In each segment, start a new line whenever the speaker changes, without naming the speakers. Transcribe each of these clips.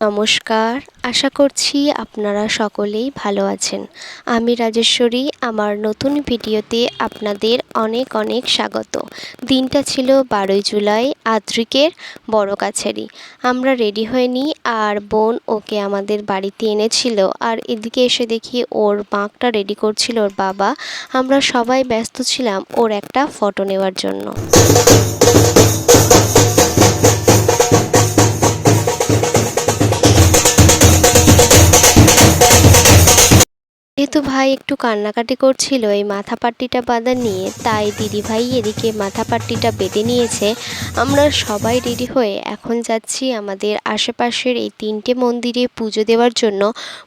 নমস্কার। আশা করছি আপনারা সকলেই ভালো আছেন। আমি রাজেশ্বরী। আমার নতুন ভিডিওতে আপনাদের অনেক অনেক স্বাগত। দিনটা ছিল বারোই জুলাই, আদ্রিকের বড় কাছারি। আমরা রেডি হয়ে নিই আর বোন ওকে আমাদের বাড়িতে এনেছিল। আর এদিকে এসে দেখি ওর বাঁকটা রেডি করছিল ওর বাবা। আমরা সবাই ব্যস্ত ছিলাম ওর একটা ফটো নেওয়ার জন্য। ভাই একটু কান্নাকাটি করছিল, এই মাথা পাট্টিটা বাঁধা নিয়ে। তাই দিদি ভাই এদিকে মাথা পাট্টিটা বেঁধে নিয়েছে। আমরা সবাই রেডি হয়ে এখন যাচ্ছি আমাদের আশেপাশের এই তিনটে মন্দিরে পুজো দেওয়ার জন্য।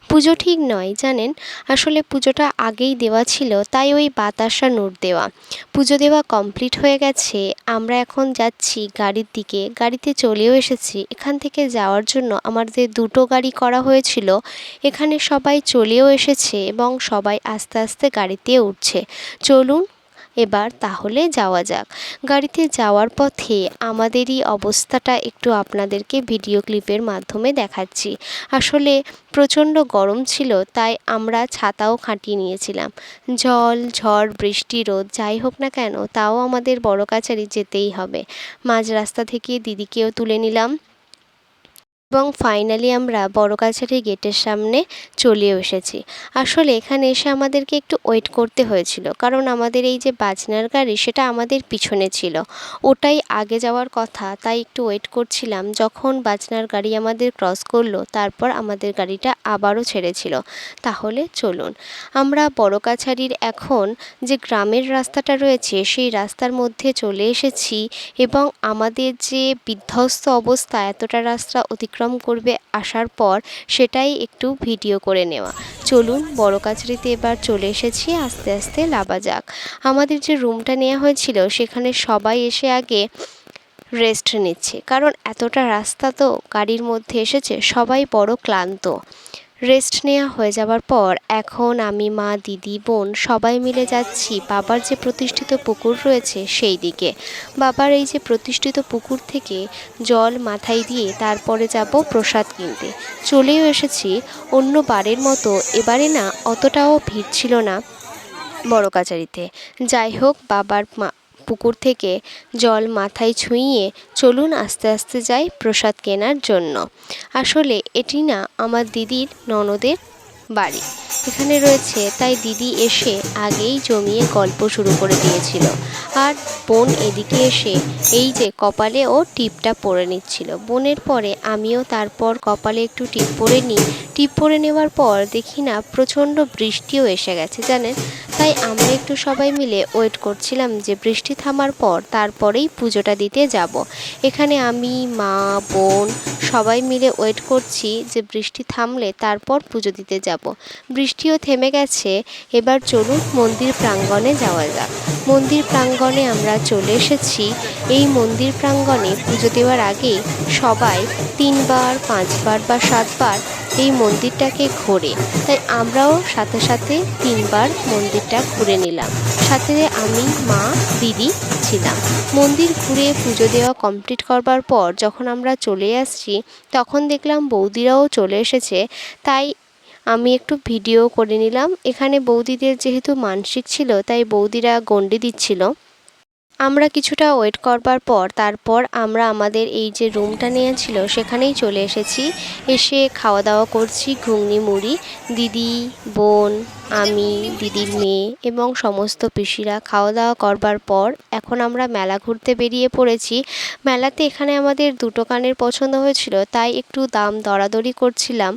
পুজো ঠিক নয়, জানেন? আসলে পুজোটা আগেই দেওয়া ছিল, তাই ওই বাতাসা নোট দেওয়া। পুজো দেওয়া কমপ্লিট হয়ে গেছে। আমরা এখন যাচ্ছি গাড়ির দিকে। গাড়িতে চলেও এসেছি। এখান থেকে যাওয়ার জন্য আমাদের দুটো গাড়ি করা হয়েছিল। এখানে সবাই চলেও এসেছে এবং সবাই আস্তে আস্তে গাড়িতে উঠছে। চলুন এবার তাহলে যাওয়া যাক। গাড়িতে যাওয়ার পথে আমাদেরই অবস্থাটা একটু আপনাদেরকে ভিডিও ক্লিপের মাধ্যমে দেখাচ্ছি। আসলে প্রচণ্ড গরম ছিল, তাই আমরা ছাতাও খাটিয়ে নিয়েছিলাম। জল, ঝড়, বৃষ্টি, রোদ, যাই হোক না কেন, তাও আমাদের বড় কাছারি যেতেই হবে। মাঝ রাস্তা থেকে দিদিকেও তুলে নিলাম। এবং ফাইনালি আমরা বড় কাছারি গেটের সামনে চলেও এসেছি। আসলে এখানে এসে আমাদেরকে একটু ওয়েট করতে হয়েছিল, কারণ আমাদের এই যে বাজনার গাড়ি সেটা আমাদের পিছনে ছিল। ওটাই আগে যাওয়ার কথা, তাই একটু ওয়েট করছিলাম যখন বাজনার গাড়ি আমাদের ক্রস করল, তারপর আমাদের গাড়িটা আবারও ছেড়েছিল। তাহলে চলুন, আমরা বড় কাছারির এখন যে গ্রামের রাস্তাটা রয়েছে, সেই রাস্তার মধ্যে চলে এসেছি এবং আমাদের যে বিধ্বস্ত অবস্থা, এতটা রাস্তা অতিক্রম অতিক্রম করবে আসার পর সেটাই একটু ভিডিও করে নেওয়া। চলুন বড় কাছড়িতে এবার চলে এসেছি, আস্তে আস্তে লাবা যাক। আমাদের যে রুমটা নেওয়া হয়েছিল, সেখানে সবাই এসে আগে রেস্ট নিচ্ছে। কারণ এতটা রাস্তা তো গাড়ির মধ্যে এসেছে, সবাই বড় ক্লান্ত। রেস্ট নেওয়া হয়ে যাওয়ার পর এখন আমি মা, দিদি, বোন সবাই মিলে যাচ্ছি বাবার যে প্রতিষ্ঠিত পুকুর রয়েছে সেই দিকে। বাবার এই যে প্রতিষ্ঠিত পুকুর থেকে জল মাথায় দিয়ে তারপরে যাব প্রসাদ কিনতে। চলেও এসেছি, অন্য বারের মতো এবারে না অতটাও ভিড় ছিল না বড় কাচারিতে। যাই হোক, বাবার মা পুকুর থেকে জল মাথায় ছুঁইয়ে চলুন আস্তে আস্তে যাই প্রসাদ কেনার জন্য। আসলে এটি না আমার দিদির ননদের বাড়ি। এখানে রয়েছে, তাই দিদি এসে আগেই জমিয়ে গল্প শুরু করে দিয়েছিল। আর বোন এদিকে এসে এই যে কপালে ও টিপটা পরে নিচ্ছিল। বোনের পরে আমিও তারপর কপালে একটু টিপ পরে নিই। টিপ পরে নেওয়ার পর দেখি না প্রচণ্ড বৃষ্টিও এসে গেছে, জানেন? তাই আমরা একটু সবাই মিলে ওয়েট করছিলাম যে বৃষ্টি থামার পর তারপরেই পুজোটা দিতে যাব। এখানে আমি, মা, বোন সবাই মিলে ওয়েট করছি যে বৃষ্টি থামলে তারপর পুজো দিতে যাব। বৃষ্টিও থেমে গেছে, এবার চলুন মন্দির প্রাঙ্গণে যাওয়া যাক। মন্দির প্রাঙ্গণে আমরা চলে এসেছি। এই মন্দির প্রাঙ্গণে পুজো দেওয়ার আগে সবাই তিনবার, পাঁচবার বা সাতবার এই মন্দিরটাকে ঘোরে। তাই আমরাও সাথে সাথে তিনবার মন্দিরটা ঘুরে নিলাম। সাথে আমি, মা, দিদি ছিলাম। মন্দির ঘুরে পুজো দেওয়া কমপ্লিট করবার পর যখন আমরা চলে আসছি, তখন দেখলাম বৌদিরাও চলে এসেছে। তাই আমি একটু ভিডিও করে নিলাম। এখানে বৌদিদের যেহেতু মানসিক ছিল, তাই বৌদিরা গণ্ডি দিচ্ছিল। আমরা কিছুটা ওয়েট করবার পর, তারপর আমরা আমাদের এই যে রুমটা নিয়েছিল সেখানেই চলে এসেছি। এসে খাওয়া দাওয়া করছি, ঘুগনি, মুড়ি, দিদি, বোন আমি, দিদির মেয়ে এবং সমস্ত পিসিরা খাওয়া দাওয়া করবার পর এখন আমরা মেলা ঘুরতে বেরিয়ে পড়েছি। মেলাতে এখানে আমাদের দুটো কানের পছন্দ হয়েছিল, তাই একটু দাম দরাদরি করছিলাম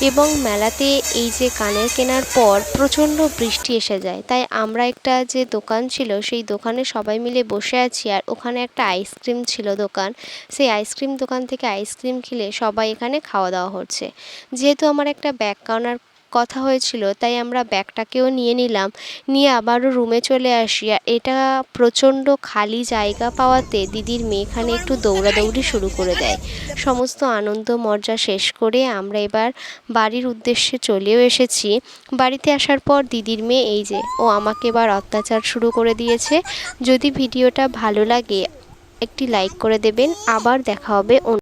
এবং মেলাতে এই যে কানের কেনার পর প্রচণ্ড বৃষ্টি এসে যায়। তাই আমরা একটা যে দোকান ছিল, সেই দোকানে সবাই মিলে বসে আছি আর ওখানে একটা আইসক্রিম ছিল দোকান। সেই আইসক্রিম দোকান থেকে আইসক্রিম খেলে সবাই এখানে খাওয়া দাওয়া হচ্ছে যেহেতু আমার একটা ব্যাগ কাউনার কথা হয়েছিল, তাই আমরা ব্যাগটাকেও নিয়ে নিলাম। নিয়ে আবারও রুমে চলে আসি। এটা প্রচণ্ড খালি জায়গা পাওয়াতে দিদির মেয়ে এখানে একটু দৌড়াদৌড়ি শুরু করে দেয়। সমস্ত আনন্দ মর্যা শেষ করে আমরা এবার বাড়ির উদ্দেশ্যে চলেও এসেছি। বাড়িতে আসার পর দিদির মেয়ে এই যে, ও আমাকে এবার অত্যাচার শুরু করে দিয়েছে। যদি ভিডিওটা ভালো লাগে, একটি লাইক করে দেবেন। আবার দেখা হবে